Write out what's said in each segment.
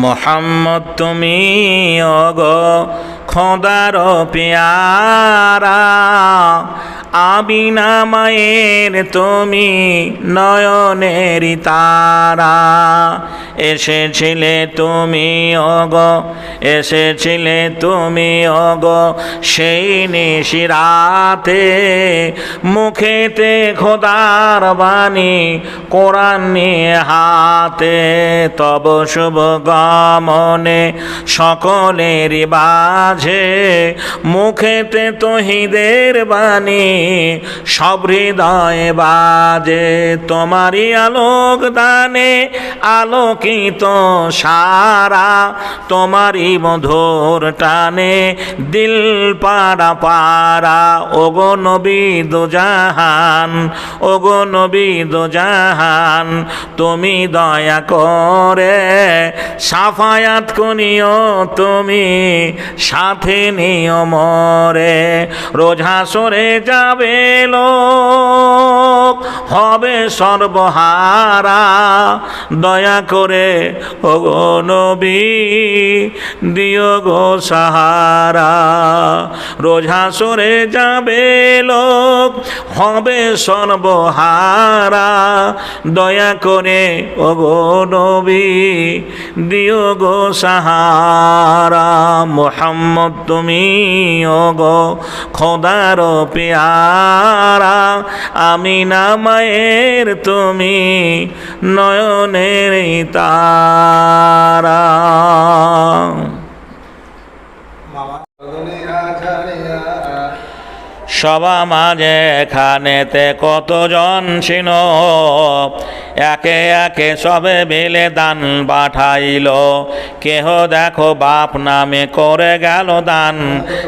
মোহাম্মদ তুমি অগ খোদার পেয়ারা। আবিনা মায়ের তুমি নয়নের তারা। এসেছিলে তুমি অগ এসেছিলে তুমি অগ সেই নিশিরাতে মুখেতে খোদার বাণী, কোরআন নিয়ে হাতে, তব শুভ গমনে সকলেরই বাজে মুখেতে তহিদের বাণী সব হৃদয়ে বাজে, তোমারই আলোক দানে আলোকিত সারা, তোমারই মধুর টানে দিল পাড়া পাড়া। ওগো নবী জাহান, ওগো নবী জাহান, তুমি দয়া করে সাফায়াত করিও, তুমি সাথে নিও মরে। রোজা সরে যাবে লোক হবে সর্বহারা। দয়া করে, ওগো নবী, দিও গো সাহারা। রোজা সরে যাবে লোক হবে সর্বহারা। দয়া করে, ওগো নবী, দিও গো সাহারা। মোহাম্মদ তুমি, ওগো খোদার পেয়ারা। আমি না মায়ের তুমি নয়নের তারা। সবা মাঝে এখানেতে কতজন ছিল? একে একে সবে মিলে দান পাঠাইল। কেহ দেখো বাপ নামে করে গেল দান।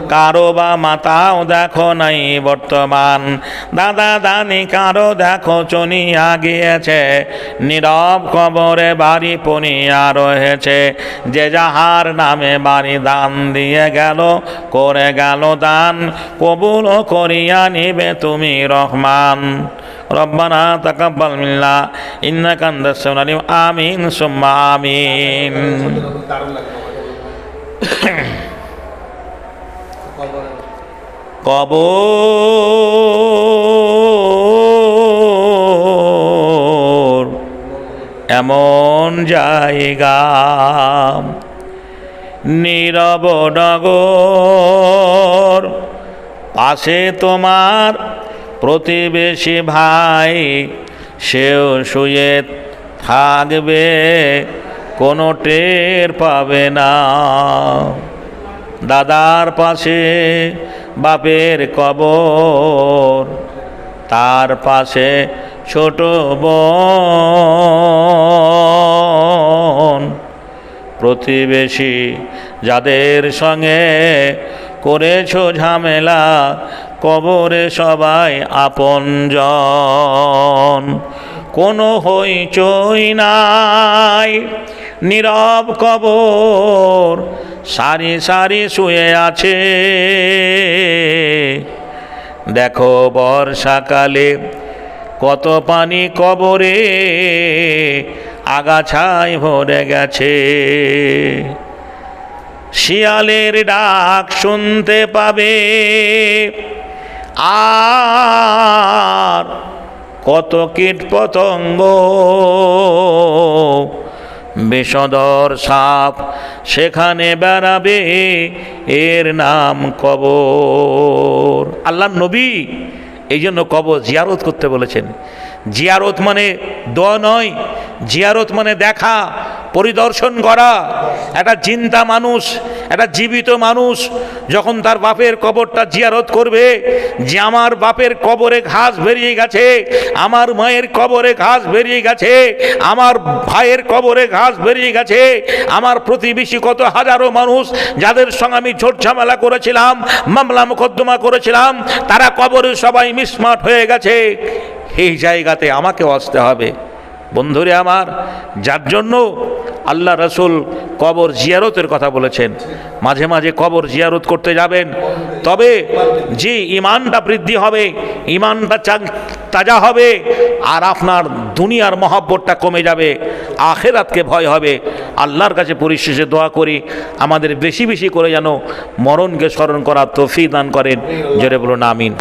কারও বা মাতাও দেখো নাই বর্তমান। দাদা দানি কারও দেখো চনিয়া গিয়েছে। নীরব কবরে বাড়ি পনিয়া রয়েছে। যে যাহার নামে বাড়ি দান দিয়ে গেল, করে গেল দান। কবুল করিয়া নিবে তুমি রহমান। রব্বানা তাকাব্বাল মিল্লা ইন্না সামিউল আলিম, আমিন, সুম্মা আমিন। কবর এমন জায়গা, নীরব নগর পাশে তোমার প্রতিবেশী ভাই, সেও শুয়ে থাকবে কোনো টের পাবে না। দাদার পাশে বাপের কবর, তার পাশে ছোট বোন। প্রতিবেশী যাদের সঙ্গে করেছ ঝামেলা, কবরে সবাই আপন আপনজন কোনো হইচই নাই, নীরব কবর, সারি সারি শুয়ে আছে। দেখো বর্ষাকালে কত পানি কবরে আগাছায় ভরে গেছে। শিয়ালের ডাক শুনতে পাবে। আর কত কীট পতঙ্গ বিষধর সাপ সেখানে বেড়াবে, এর নাম কবর। আল্লাহ নবী এই জন্য কবর জিয়ারত করতে বলেছেন। জিয়ারত মানে দ নয়, জিয়ারত মানে দেখা। পরিদর্শন করা। একটা চিন্তা মানুষ, একটা জীবিত মানুষ যখন তার বাপের কবরটা জিয়ারত করবে, যে আমার বাপের কবরে ঘাস বেরিয়ে গেছে, আমার মায়ের কবরে ঘাস বেরিয়ে গেছে, আমার ভাইয়ের কবরে ঘাস বেরিয়ে গেছে, আমার প্রতিবেশী কত হাজারো মানুষ যাদের সঙ্গে আমি ঝোট ঝামেলা করেছিলাম, মামলা মোকদ্দমা করেছিলাম, তারা কবরে সবাই মিসমাট হয়ে গেছে। এই জায়গাতে আমাকেও আসতে হবে। বন্ধুরে আমার, যার জন্য আল্লাহ রসুল কবর জিয়ারতের কথা বলেছেন। মাঝে মাঝে কবর জিয়ারত করতে যাবেন। তবে যে ইমানটা বৃদ্ধি হবে ইমানটা তাজা হবে, আর আপনার দুনিয়ার মহব্বতটা কমে যাবে, আখেরাতকে ভয় হবে। আল্লাহর কাছে পরিশেষে দোয়া করি, আমাদের বেশি বেশি করে যেন মরণকে স্মরণ করার তৌফিক দান করেন। জোরে বলুন, আমিন।